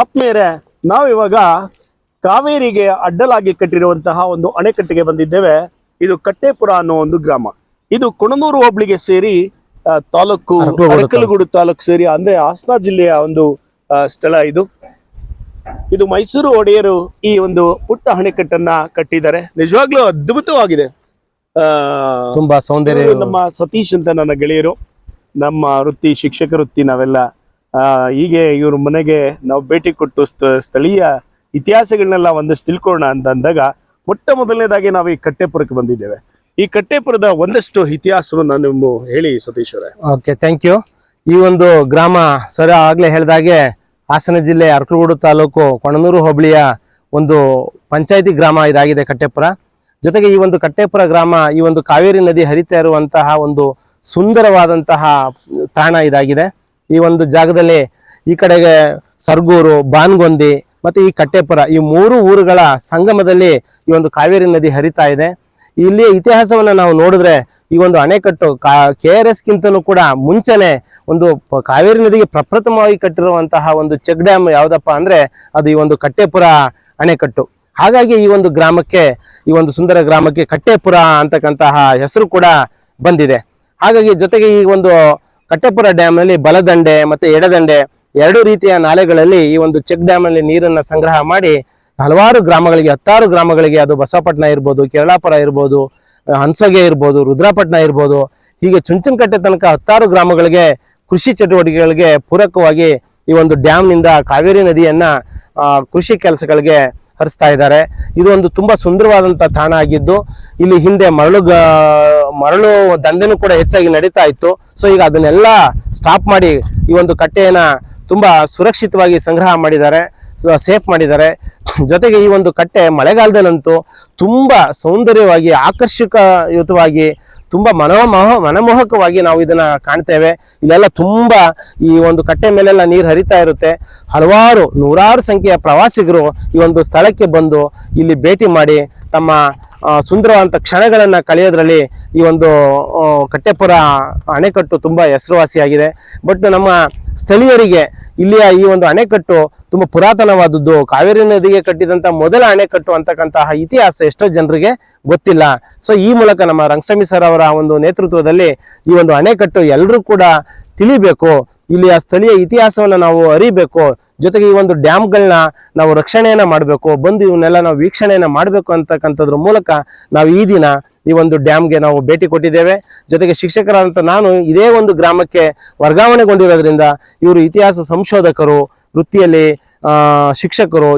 ಆತ್ಮೀಯರೇ ನಾವಿವಾಗ ಕಾವೇರಿಗೆ ಅಡ್ಡಲಾಗಿ ಕಟ್ಟಿರುವಂತಹ ಒಂದು ಅಣೆಕಟ್ಟೆಗೆ ಬಂದಿದ್ದೇವೆ. ಇದು ಕಟ್ಟೆಪುರ ಅನ್ನೋ ಒಂದು ಗ್ರಾಮ. ಇದು ಕೊಣನೂರು ಹೋಬಳಿಗೆ ಸೇರಿ ತಾಲೂಕು ಅರಕಲಗೂಡು ತಾಲೂಕು ಸೇರಿ ಅಂದ್ರೆ ಹಾಸನ ಜಿಲ್ಲೆಯ ಒಂದು ಸ್ಥಳ ಇದು. ಇದು ಮೈಸೂರು ಒಡೆಯರು ಈ ಒಂದು ಪುಟ್ಟ ಅಣೆಕಟ್ಟನ್ನ ಕಟ್ಟಿದ್ದಾರೆ. ನಿಜವಾಗ್ಲೂ ಅದ್ಭುತವಾಗಿದೆ. ತುಂಬಾ ಸೌಂದರ್ಯ ನಮ್ಮ ಸತೀಶ್ ಅಂತ ನನ್ನ ಗೆಳೆಯರು ನಮ್ಮ ವೃತ್ತಿ ಶಿಕ್ಷಕ ವೃತ್ತಿ ನಾವೆಲ್ಲ ಹೀಗೆ ಇವ್ರ ಮನೆಗೆ ನಾವು ಭೇಟಿ ಕೊಟ್ಟು ಸ್ಥ- ಸ್ಥಳೀಯ ಇತಿಹಾಸಗಳನ್ನೆಲ್ಲ ಒಂದಷ್ಟು ತಿಳ್ಕೊಳ್ಳೋಣ ಅಂತ ಅಂದಾಗ ಮೊಟ್ಟ ಮೊದಲನೇದಾಗಿ ನಾವು ಈ ಕಟ್ಟೆಪುರಕ್ಕೆ ಬಂದಿದ್ದೇವೆ. ಈ ಕಟ್ಟೆಪುರದ ಒಂದಷ್ಟು ಇತಿಹಾಸವನ್ನು ನಿಮ್ಮ ಹೇಳಿ ಸತೀಶ್ ಅವರೇ ಓಕೆ ಥ್ಯಾಂಕ್ ಯು ಈ ಒಂದು ಗ್ರಾಮ ಸರ ಆಗ್ಲೇ ಹೇಳಿದಾಗೆ ಹಾಸನ ಜಿಲ್ಲೆ ಅರಕಲಗೂಡು ತಾಲೂಕು ಕೊಣನೂರು ಹೋಬಳಿಯ ಒಂದು ಪಂಚಾಯತಿ ಗ್ರಾಮ ಇದಾಗಿದೆ ಕಟ್ಟೆಪುರ. ಜೊತೆಗೆ ಈ ಒಂದು ಕಟ್ಟೆಪುರ ಗ್ರಾಮ ಈ ಒಂದು ಕಾವೇರಿ ನದಿ ಹರಿತಾ ಇರುವಂತಹ ಒಂದು ಸುಂದರವಾದಂತಹ ತಾಣ ಇದಾಗಿದೆ. ಈ ಒಂದು ಜಾಗದಲ್ಲಿ ಈ ಕಡೆಗೆ ಸರ್ಗೂರು, ಬಾನ್ಗೊಂದಿ ಮತ್ತೆ ಈ ಕಟ್ಟೆಪುರ ಈ ಮೂರು ಊರುಗಳ ಸಂಗಮದಲ್ಲಿ ಈ ಒಂದು ಕಾವೇರಿ ನದಿ ಹರಿತಾ ಇದೆ. ಇಲ್ಲಿ ಇತಿಹಾಸವನ್ನು ನಾವು ನೋಡಿದ್ರೆ ಈ ಒಂದು ಅಣೆಕಟ್ಟು ಕೆ ಆರ್ ಎಸ್ ಗಿಂತನೂ ಕೂಡ ಮುಂಚೆನೆ ಒಂದು ಕಾವೇರಿ ನದಿಗೆ ಪ್ರಪ್ರಥಮವಾಗಿ ಕಟ್ಟಿರುವಂತಹ ಒಂದು ಚೆಕ್ ಡ್ಯಾಮ್ ಯಾವುದಪ್ಪ ಅಂದ್ರೆ ಅದು ಈ ಒಂದು ಕಟ್ಟೆಪುರ ಅಣೆಕಟ್ಟು. ಹಾಗಾಗಿ ಈ ಒಂದು ಗ್ರಾಮಕ್ಕೆ ಈ ಒಂದು ಸುಂದರ ಗ್ರಾಮಕ್ಕೆ ಕಟ್ಟೆಪುರ ಅಂತಕ್ಕಂತಹ ಹೆಸರು ಕೂಡ ಬಂದಿದೆ. ಹಾಗಾಗಿ ಜೊತೆಗೆ ಈ ಒಂದು ಕಟ್ಟೆಪುರ ಡ್ಯಾಮ್ನಲ್ಲಿ ಬಲದಂಡೆ ಮತ್ತೆ ಎಡದಂಡೆ ಎರಡು ರೀತಿಯ ನಾಲೆಗಳಲ್ಲಿ ಈ ಒಂದು ಚೆಕ್ ಡ್ಯಾಮ್ನಲ್ಲಿ ನೀರನ್ನ ಸಂಗ್ರಹ ಮಾಡಿ ಹಲವಾರು ಗ್ರಾಮಗಳಿಗೆ, ಹತ್ತಾರು ಗ್ರಾಮಗಳಿಗೆ ಅದು ಬಸವಪಟ್ಟಣ ಇರ್ಬೋದು, ಕೇರಳಾಪುರ ಇರ್ಬೋದು ಹಂಸಗೆ ಇರ್ಬೋದು, ರುದ್ರಾಪಟ್ಟಣ ಇರ್ಬೋದು, ಹೀಗೆ ಚುಂಚನಕಟ್ಟೆ ತನಕ ಹತ್ತಾರು ಗ್ರಾಮಗಳಿಗೆ ಕೃಷಿ ಚಟುವಟಿಕೆಗಳಿಗೆ ಪೂರಕವಾಗಿ ಈ ಒಂದು ಡ್ಯಾಮ್ನಿಂದ ಕಾವೇರಿ ನದಿಯನ್ನ ಕೃಷಿ ಕೆಲಸಗಳಿಗೆ ಹರಿಸ್ತಾ ಇದ್ದಾರೆ. ಇದು ಒಂದು ತುಂಬಾ ಸುಂದರವಾದಂತ ತಾಣ ಆಗಿದ್ದು, ಇಲ್ಲಿ ಹಿಂದೆ ಮರಳು ಮರಳು ದಂಧೆನೂ ಕೂಡ ಹೆಚ್ಚಾಗಿ ನಡೀತಾ ಇತ್ತು. ಸೊ ಈಗ ಅದನ್ನೆಲ್ಲ ಸ್ಟಾಪ್ ಮಾಡಿ ಈ ಒಂದು ಕಟ್ಟೆಯನ್ನು ತುಂಬ ಸುರಕ್ಷಿತವಾಗಿ ಸಂಗ್ರಹ ಮಾಡಿದ್ದಾರೆ ಸೇಫ್ ಮಾಡಿದ್ದಾರೆ. ಜೊತೆಗೆ ಈ ಒಂದು ಕಟ್ಟೆ ಮಳೆಗಾಲದಲ್ಲಂತೂ ತುಂಬ ಸೌಂದರ್ಯವಾಗಿ, ಆಕರ್ಷಕಯುತವಾಗಿ, ತುಂಬ ಮನೋಮೋಹ, ಮನಮೋಹಕವಾಗಿ ನಾವು ಇದನ್ನು ಕಾಣ್ತೇವೆ. ಇಲ್ಲೆಲ್ಲ ತುಂಬ ಈ ಒಂದು ಕಟ್ಟೆ ಮೇಲೆಲ್ಲ ನೀರು ಹರಿತಾ ಇರುತ್ತೆ. ಹಲವಾರು ನೂರಾರು ಸಂಖ್ಯೆಯ ಪ್ರವಾಸಿಗರು ಈ ಒಂದು ಸ್ಥಳಕ್ಕೆ ಬಂದು ಇಲ್ಲಿ ಭೇಟಿ ಮಾಡಿ ತಮ್ಮ ಸುಂದರವಾದಂಥ ಕ್ಷಣಗಳನ್ನ ಕಳೆಯೋದ್ರಲ್ಲಿ ಈ ಒಂದು ಕಟ್ಟೆಪುರ ಅಣೆಕಟ್ಟು ತುಂಬಾ ಹೆಸರುವಾಸಿಯಾಗಿದೆ. ಬಟ್ ನಮ್ಮ ಸ್ಥಳೀಯರಿಗೆ ಇಲ್ಲಿಯ ಈ ಒಂದು ಅಣೆಕಟ್ಟು ತುಂಬಾ ಪುರಾತನವಾದದ್ದು, ಕಾವೇರಿ ನದಿಗೆ ಕಟ್ಟಿದಂತ ಮೊದಲ ಅಣೆಕಟ್ಟು ಅಂತಕ್ಕಂತಹ ಇತಿಹಾಸ ಎಷ್ಟೋ ಜನರಿಗೆ ಗೊತ್ತಿಲ್ಲ. ಸೊ ಈ ಮೂಲಕ ನಮ್ಮ ರಂಗಸ್ವಾಮಿ ಸರ್ ಅವರ ಒಂದು ನೇತೃತ್ವದಲ್ಲಿ ಈ ಒಂದು ಅಣೆಕಟ್ಟು ಎಲ್ಲರೂ ಕೂಡ ತಿಳಿಬೇಕು. ಇಲ್ಲಿಯ ಸ್ಥಳೀಯ ಇತಿಹಾಸವನ್ನು ನಾವು ಅರಿಬೇಕು. ಜೊತೆಗೆ ಈ ಒಂದು ಡ್ಯಾಮ್ಗಳನ್ನ ನಾವು ರಕ್ಷಣೆಯನ್ನ ಮಾಡಬೇಕು, ಬಂದು ಇವನ್ನೆಲ್ಲ ನಾವು ವೀಕ್ಷಣೆಯನ್ನ ಮಾಡಬೇಕು ಅಂತಕ್ಕಂಥದ್ರ ಮೂಲಕ ನಾವು ಈ ದಿನ ಈ ಒಂದು ಡ್ಯಾಮ್ಗೆ ನಾವು ಭೇಟಿ ಕೊಟ್ಟಿದ್ದೇವೆ. ಜೊತೆಗೆ ಶಿಕ್ಷಕರಾದಂಥ ನಾನು ಇದೇ ಒಂದು ಗ್ರಾಮಕ್ಕೆ ವರ್ಗಾವಣೆಗೊಂಡಿರೋದ್ರಿಂದ ಇವರು ಇತಿಹಾಸ ಸಂಶೋಧಕರು, ವೃತ್ತಿಯಲ್ಲಿ ಶಿಕ್ಷಕರು